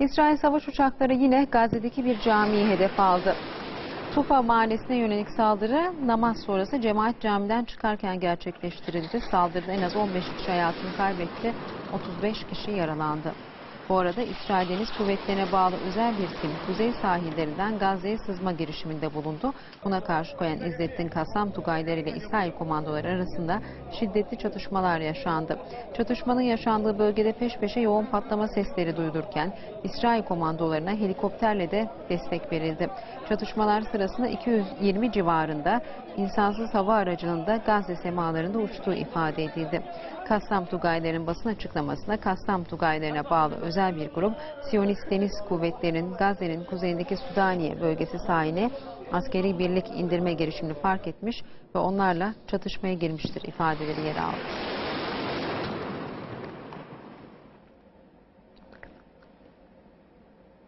İsrail savaş uçakları yine Gazze'deki bir camiyi hedef aldı. Tufa mahallesine yönelik saldırı namaz sonrası cemaat camiden çıkarken gerçekleştirildi. Saldırıda en az 15 kişi hayatını kaybetti, 35 kişi yaralandı. Bu arada İsrail Deniz Kuvvetleri'ne bağlı özel bir tim kuzey sahillerinden Gazze'ye sızma girişiminde bulundu. Buna karşı koyan İzzettin Kasam Tugayları ile İsrail komandoları arasında şiddetli çatışmalar yaşandı. Çatışmanın yaşandığı bölgede peş peşe yoğun patlama sesleri duyulurken İsrail komandolarına helikopterle de destek verildi. Çatışmalar sırasında 220 civarında insansız hava aracının da Gazze semalarında uçtuğu ifade edildi. Kassam Tugayların basın açıklamasında Kassam Tugaylarına bağlı özel bir grup Siyonist Deniz Kuvvetleri'nin Gazze'nin kuzeyindeki Sudaniye bölgesi sahiline askeri birlik indirme girişimini fark etmiş ve onlarla çatışmaya girmiştir ifadeleri yer aldı.